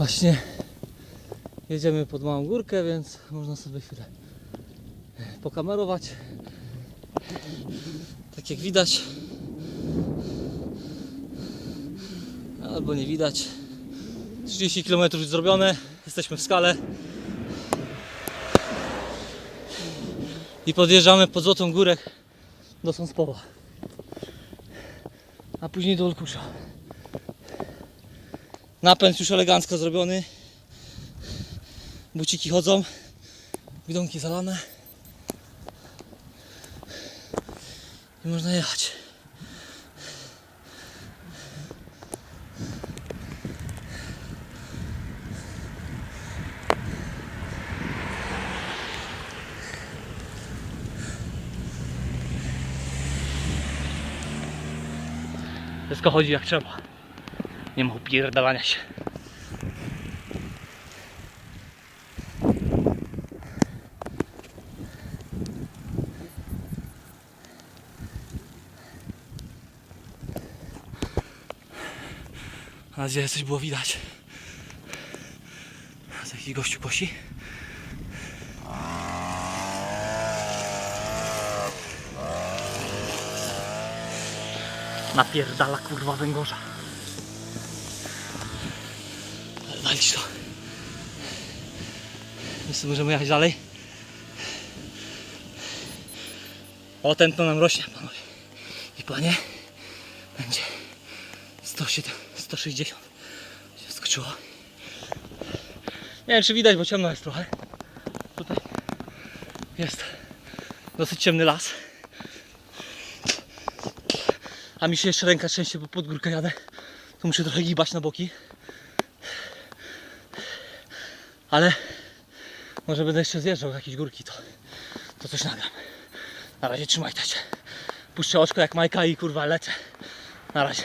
Właśnie jedziemy pod małą górkę, więc można sobie chwilę pokamerować. Tak jak widać, albo nie widać. 30 km już zrobione, jesteśmy w skale. I podjeżdżamy pod Złotą Górę do Sąspowa. A później do Olkusza. Napęd już elegancko zrobiony. Buciki chodzą. Bidonki zalane. I można jechać. Wszystko chodzi jak trzeba. Nie ma upierdalania się. Mam nadzieję, że coś było widać. Co jakiś gościu kosi? Napierdala kurwa węgorza. Walić to. Myślę, możemy jechać dalej. O, to nam rośnie, panowie. I panie, będzie 107, 160 się skoczyło. Nie wiem, czy widać, bo ciemno jest trochę. Tutaj jest dosyć ciemny las. A mi się jeszcze ręka trzęsie, bo pod górkę jadę. To muszę trochę gibać na boki. Ale może będę jeszcze zjeżdżał jakieś górki, to, to coś nagram. Na razie trzymajcie się. Puszczę oczko jak Majka i kurwa lecę. Na razie.